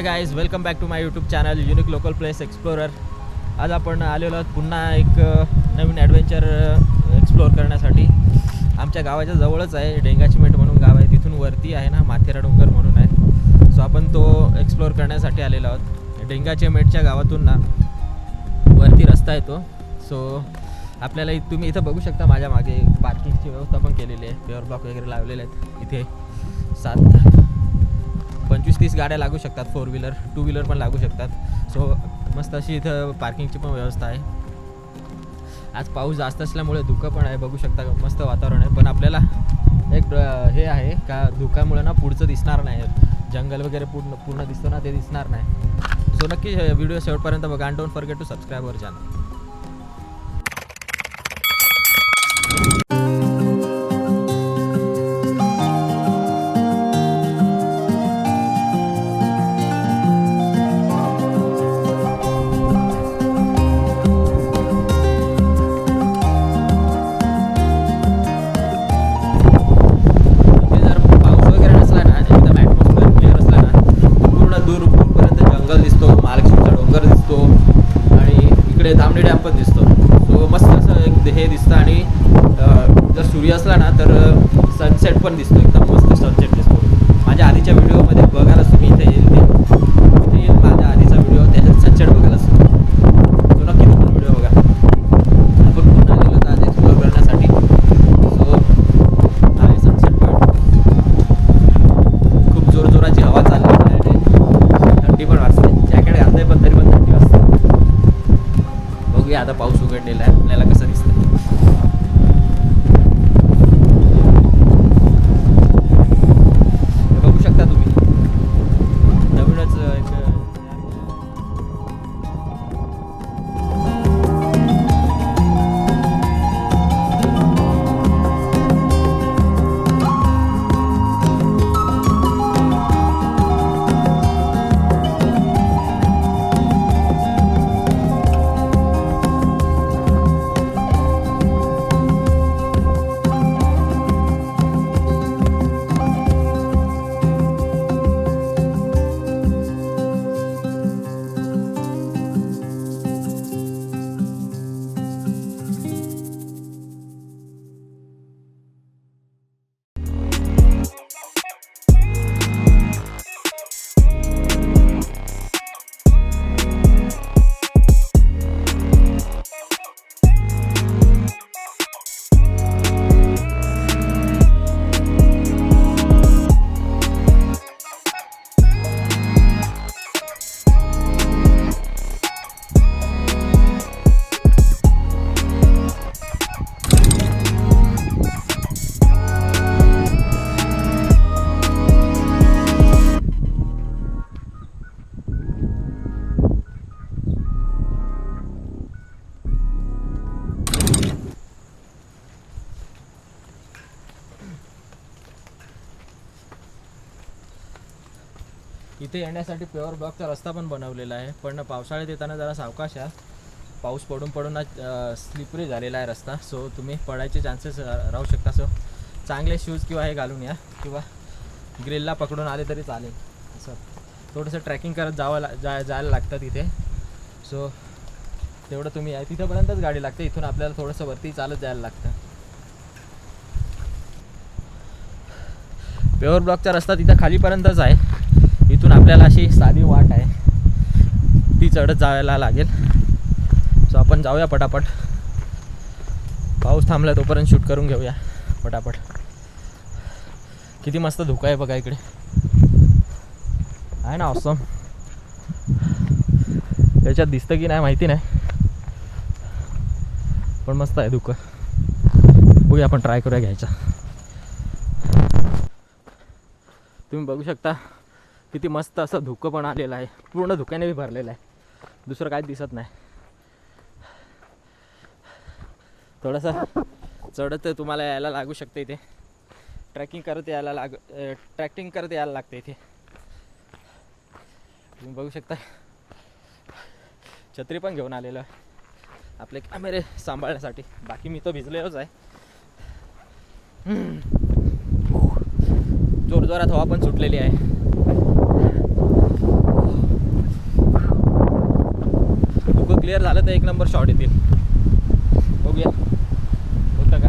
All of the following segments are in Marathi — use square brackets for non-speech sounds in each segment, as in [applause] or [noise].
Hey guys welcome back to my YouTube channel unique local place explorer आज आपण आलेलो आहोत पुन्हा एक नवीन ॲडव्हेंचर एक्सप्लोअर करण्यासाठी. आमच्या गावाच्या जवळच आहे डेंगाची मेट म्हणून गाव आहे. तिथून वरती आहे ना माथेरा डोंगर म्हणून आहे. सो आपण तो एक्सप्लोअर करण्यासाठी आलेलो आहोत. डेंगाचीमेटच्या गावातून ना वरती रस्ता येतो सो आपल्याला इ- तुम्ही इथं बघू शकता माझ्या मागे पार्किंगची व्यवस्था पण केलेली आहे. पेअर ब्लॉक वगैरे लावलेले आहेत. इथे सात तीस गाड्या लागू शकतात फोर व्हीलर टू व्हीलर पण लागू शकतात. सो मस्त अशी इथं पार्किंगची पण व्यवस्था आहे. आज पाऊस जास्त असल्यामुळे धुकं पण आहे बघू शकता मस्त वातावरण आहे. पण आपल्याला एक हे आहे का धुक्यामुळे ना पुढचं दिसणार नाही. जंगल वगैरे पूर्ण पूर्ण दिसतो ना ते दिसणार नाही. सो नक्की व्हिडिओ शेवटपर्यंत बघा. And don't forget to subscribe channel sunset पण दिसतो एकदम मस्त सनसेट दिसतो. माझ्या आधीच्या व्हिडिओमध्ये इथे येण्यासाठी प्युअर ब्लॉकचा रस्ता पण बनवलेला आहे. पण पावसाळ्यात येताना जरा सावकाश आहे पाऊस पडून पडून स्लिपरी झालेला आहे रस्ता. सो तुम्ही पडायचे चान्सेस राहू शकता. सो चांगले शूज किंवा हे घालून या. किंवा ग्रिलला पकडून आले तरी चालेल. असं थोडंसं ट्रॅकिंग करत जावं ला जा जायला लागतं तिथे. सो तेवढं तुम्ही आहे तिथंपर्यंतच गाडी लागते. इथून आपल्याला थोडंसं वरती चालत जायला लागतं. प्युअर ब्लॉकचा रस्ता तिथं खालीपर्यंतच आहे. आपल्याला अशी साधी वाट आहे. ती चढत जायला लागेल. सो आपण जाऊया पटापट. पाऊस थांबला तोपर्यंत शूट करून घेऊया. पटापट. किती मस्त धुका आहे बघा इकडे. आहे ना ऑसम त्याच्यात दिसतं की नाही माहिती नाही. पण मस्त आहे धुकं. बघूया आपण ट्राय करूया घ्यायचा. तुम्ही बघू शकता. किती मस्त असं धुकं पण आलेलं आहे. पूर्ण धुक्याने बी भरलेलं आहे. दुसरं काय दिसत नाही. थोडंसं चढत तुम्हाला यायला लागू शकते इथे. ट्रॅकिंग करत यायला लाग ट्रॅकिंग करत यायला लागते इथे. तुम्ही बघू शकता. छत्री पण घेऊन आलेलो आहे. आपले कॅमेरे सांभाळण्यासाठी. बाकी मी तो भिजलेलोच आहे. जोरजोरात हवा पण सुटलेली आहे. क्लिअर झालं तर एक नंबर शॉट येतील. बघूया. होतं का?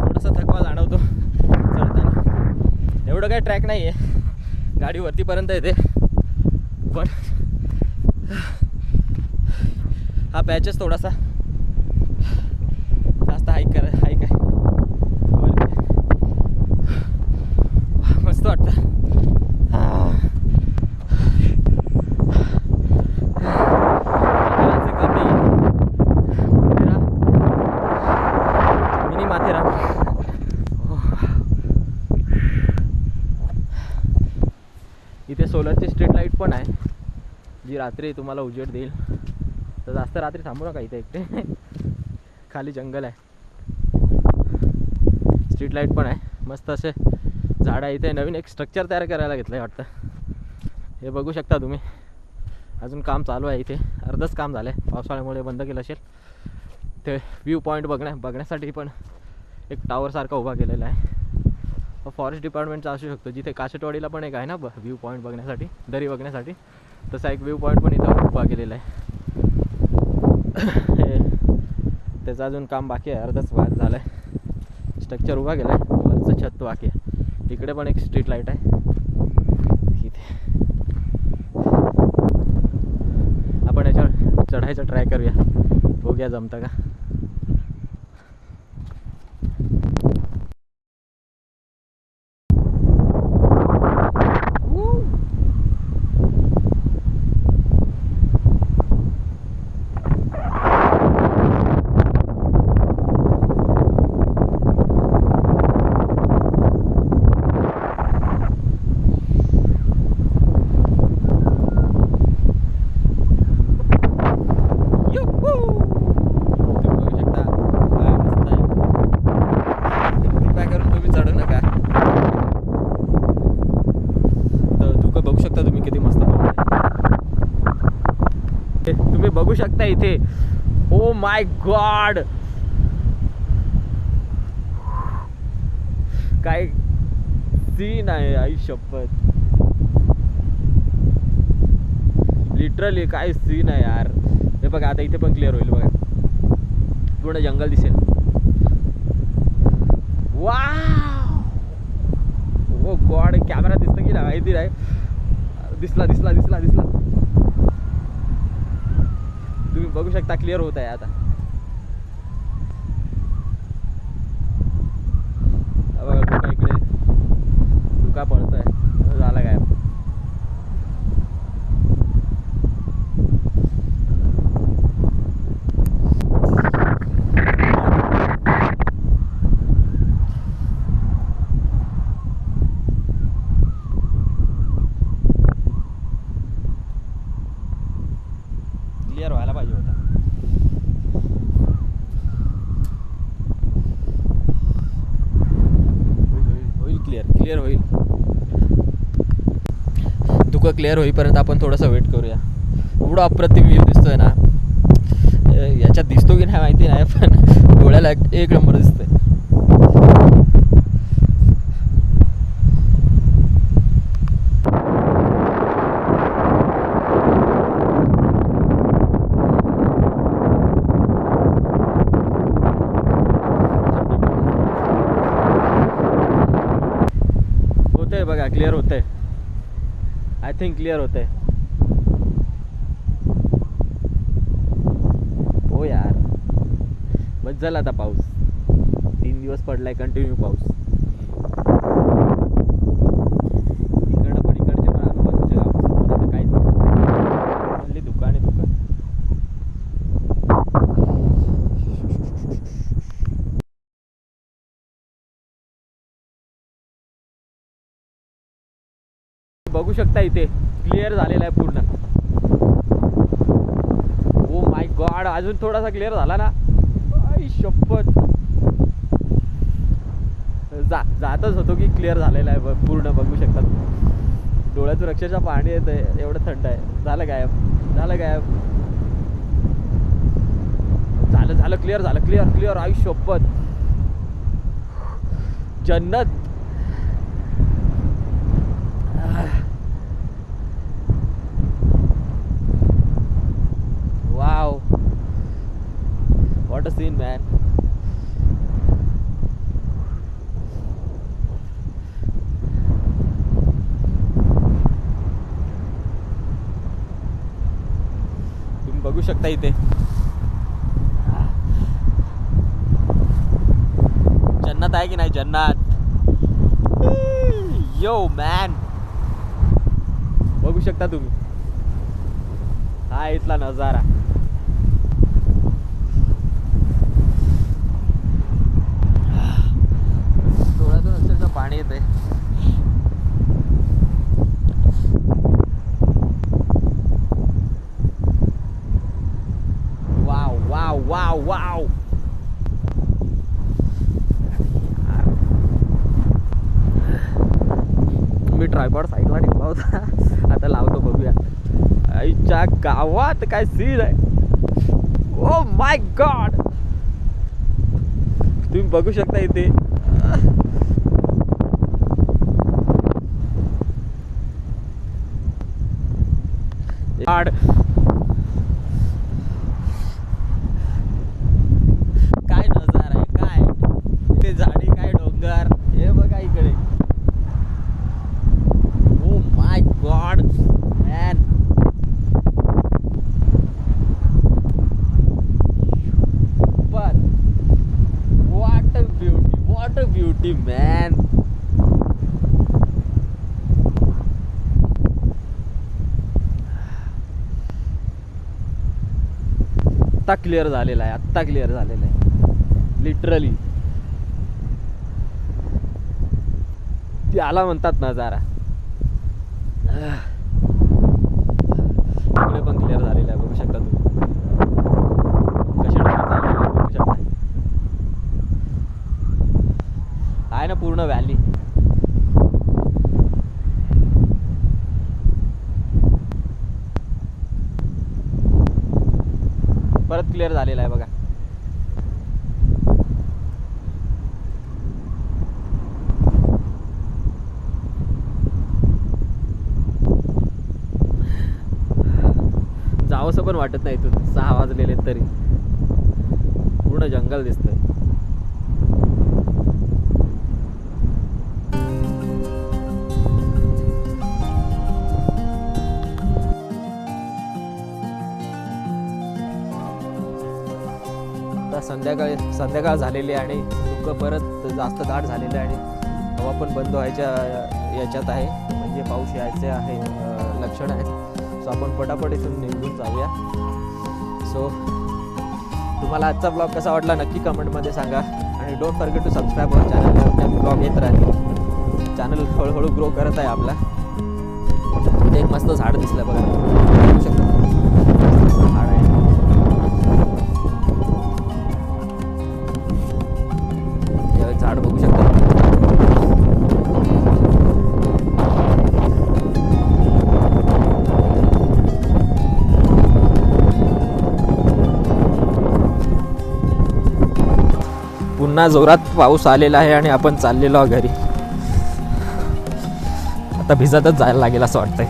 थोडासा थकवा जाणवतो. चढताना. एवढं काही ट्रॅक नाही आहे गाडी वरतीपर्यंत येते. पण हा पॅचेस थोडासा जास्त हाईक करा हाईक आहे वरती. मस्त वाटतं माथेरानचं काम नाही माथेरान मिनी माथेरान इथे सोलरची स्ट्रीट लाइट पण आहे जी रात्री तुम्हाला उजेड देईल. तर जास्त रात्री थांबू नका इथे एकटे. [laughs] खाली जंगल आहे. स्ट्रीट लाइट पण आहे. मस्त असे झाडं आहे इथे. नवीन एक स्ट्रक्चर तयार करायला घेतलं आहे वाटतं. हे बघू शकता तुम्ही. अजून काम चालू आहे इथे. अर्धच काम झालं आहे पावसाळ्यामुळे बंद केलं असेल. ते व्ह्यू पॉईंट बघण्या बघण्यासाठी पण एक टावरसारखा उभा केलेला आहे. फॉरेस्ट डिपार्टमेंटचा असू शकतो. जिथे काशेटवाडीला पण एक आहे ना व्ह्यू पॉईंट बघण्यासाठी दरी बघण्यासाठी. तसा एक व्ह्यू पॉईंट पण इथं उभा केलेला आहे. हे त्याचं अजून काम बाकी आहे अर्धच वाद झालं आहे स्ट्रक्चर उभा केला आहे वरचं छत बाकी आहे. इकडे पण एक स्ट्रीट लाइट आहे. इथे. आपण याच्यावर चढायचा ट्राय करूया. बघूया जमतं का युहू! तुम्ही बघू शकता काय मस्त आहे कृपया करून तुम्ही चढू नका तर धुकं बघू शकता तुम्ही किती मस्त पडतंय. हे तुम्ही बघू शकता इथे. ओ माय गॉड काय सीन आहे आई शपथ. लिटरली काय सीन आहे यार. हे बघा आता इथे पण क्लिअर होईल बघा. पूर्ण जंगल दिसेल. वा ओ गॉड कॅमेरा दिसतं की नाही? माहिती नाही. दिसला दिसला दिसला दिसला. तुम्ही बघू शकता क्लिअर होत आहे आता हा बघा धुका इकडे धुका पडतोय झाला काय क्लिअर व्हायला पाहिजे होता होईल क्लिअर क्लिअर होईल धुकं क्लिअर होईपर्यंत आपण थोडंसं वेट करूया. एवढं अप्रतिम व्ह्यू दिसतोय ना. याच्यात दिसतो की नाही माहिती नाही पण डोळ्याला एक- एक नंबर दिसतोय. क्लिअर बघा क्लिअर होतंय. आय थिंक क्लिअर होतंय. हो यार. बस झाला आता पाऊस. तीन दिवस पडलाय कंटिन्यू पाऊस इकडं पण इकडचे पण आजूबाजूचे गाव दिसत पण आता काहीच दिसत नाही only दुकान आहे दुकान बघू शकता इथे. क्लिअर झालेला आहे पूर्ण. ओ माय गॉड अजून थोडासा क्लिअर झाला ना? शपथ. जा जातच होतो की क्लिअर झालेला आहे पूर्ण बघू शकता डोळ्यातून अक्षरशः पाणी येत आहे एवढं थंड आहे. झालं गायब झालं गायब. झालं झालं क्लिअर झालं क्लिअर क्लिअर आयुष्य शपथ. जन्नत. What a scene man. तुम्ही बघू शकता इथे. जन्नत आहे की नाही? जन्नत. यो मॅन बघू शकता तुम्ही. हा इथला नजारा डोळ्यातून अक्षरशः पाणी येते वाव वाव वाव वाव मी ट्रायपॉड साईडला ठेवला होता आता लावतो बघूया आईच्या गावात काय सीन आहे ओ माय गॉड तुम्ही बघू शकता इथे. झाड काय नजारा आहे काय ते झाडी काय डोंगर हे बघा इकडे ओ माय गॉड मॅन पण what a beauty what a beauty man आत्ता क्लिअर झालेला आहे आत्ता क्लिअर झालेला आहे. लिटरली त्याला म्हणतात नजारा इकडे पण क्लिअर झालेला आहे बघू शकता तुम्ही कसे डोळे चाललेले आहेत बघू शकता आहे ना पूर्ण व्हॅली परत क्लिअर झालेला आहे बघा. जावंसं पण वाटत नाही इथून. सहा वाजलेले तरी. पूर्ण जंगल दिसतंय. संध्याकाळी संध्याकाळ झालेली आणि धुकं परत जास्त दाट झालेलं आहे आणि हवा पण बंद व्हायच्या याच्यात आहे. म्हणजे पाऊस यायचे आहे लक्षण आहेत. सो आपण पटापट इथून निघून जाऊया. सो तुम्हाला आजचा ब्लॉग कसा वाटला नक्की कमेंटमध्ये सांगा. आणि don't forget to subscribe our channel blog येत राहते चॅनल हळूहळू ग्रो करत आहे आपला. एक मस्त झाड दिसलं बघा शकता. पुन्हा जोरात पाऊस आलेला आहे आणि आपण चाललेलो आहोत घरी. आता भिजतच जायला लागेल असं वाटतंय.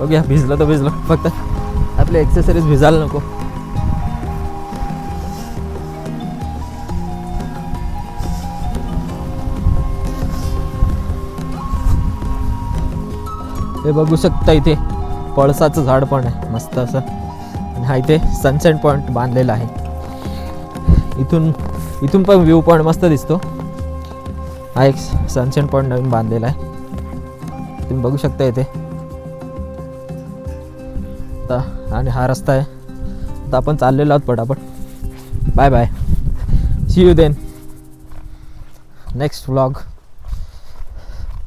बघूया भिजलं तर भिजलं. फक्त आपले एक्सेसरीज भिजायला नको. हे बघू शकता इथे पळसाचं झाड पण आहे मस्त असं. आणि हा इथे सनसेट पॉईंट बांधलेला आहे. इथून इथून पण व्ह्यू पॉईंट मस्त दिसतो. हा एक सनसेट पॉईंट नवीन बांधलेला आहे. तुम्ही बघू शकता इथे. आता आणि हा रस्ता आहे. आता आपण चाललेलो आहोत पटापट. Bye bye see you then next vlog